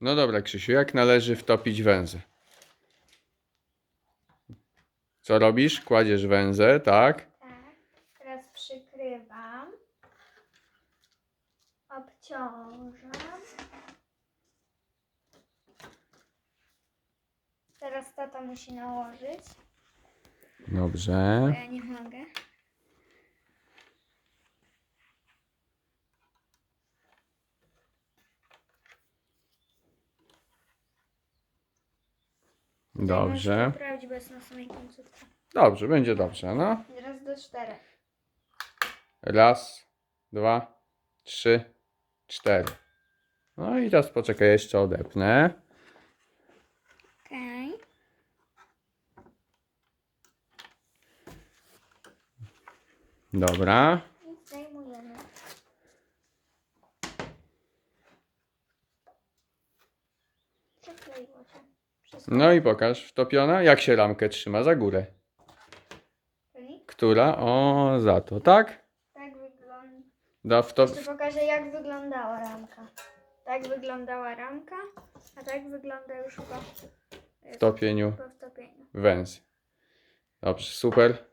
No dobra, Krzysiu, jak należy wtopić węzę? Co robisz? Kładziesz węzę, tak? Tak. Teraz przykrywam. Obciążam. Teraz tata musi nałożyć, bo Dobrze. ja nie mogę. Dobrze. Poprawić, bo jest na samej końcówce. Dobrze, będzie dobrze, no. Teraz do czterech. Raz, dwa, trzy, cztery. No i teraz poczekaj, jeszcze odepnę. Okej. Dobra. I zdejmujemy. Przykleiło się. Wszystko. No i pokaż, wtopiona. Jak się ramkę trzyma? Za górę. Która? O, za to, tak? tak wygląda. Da wtop... Jeszcze pokażę jak wyglądała ramka. Tak wyglądała ramka, a tak wygląda już po, wtopieniu po wtopieniu. węzy. Dobrze, super.